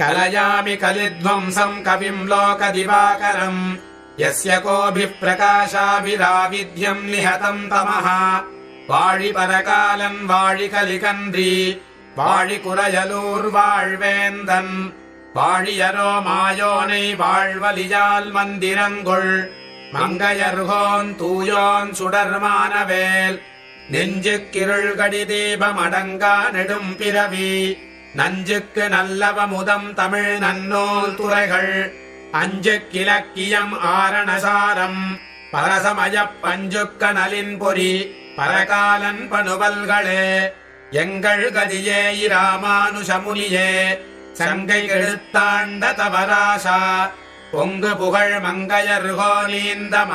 कलयामि कलिध्वंसम् कविम् लोकदिवाकरम् यस्य कोभिः प्रकाशाभिराविध्यम् निहतम् तमः வாழிபரகாலன் வாழி கலிகன்றி வாழி குறையலூர் வாழ்வேந்தன் வாழியரோ மாயோனை வாழ்வலியால் மந்திரங்கொள் மங்கையர்கோன் தூயோன் சுடர்மானவேல் நெஞ்சுக்கிருள் கடி தீபம் அடங்கா நெடும் பிறவி நஞ்சுக்கு நல்லவ முதம் தமிழ் நன்னூல் துறைகள். அஞ்சு கிழக்கியம் ஆரணசாரம். பரசமயப் பஞ்சுக்க நலின் பொறி. பரகாலன் பனுவல்களே எங்கள் கதியே இராமானுஷமுனியே. சங்கை எழுத்தாண்ட தவராசா. பொங்கு புகழ் மங்கையர்கோ நீந்த